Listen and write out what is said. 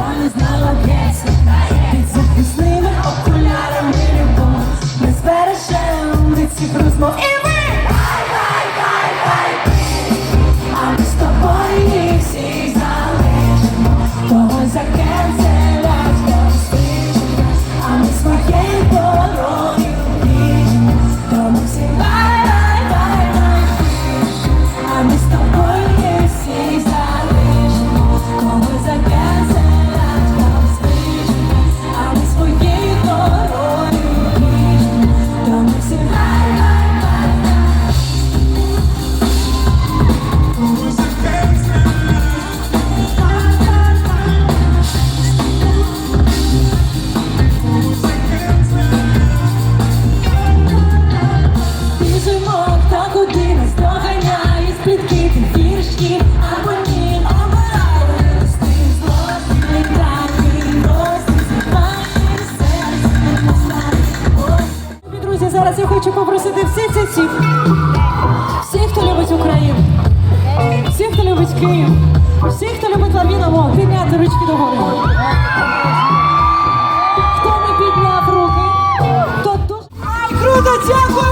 тобою знала п'ється Під захисними окулярами любов. Ми збережемо цих розмов зараз я хочу попросити всіх це всіх, всіх, хто любить Україну, всіх, хто любить Київ, всіх, хто любить Лавіново, підняти ручки догори. Хто не підняв руки, то дуже... Ай, круто, дякую!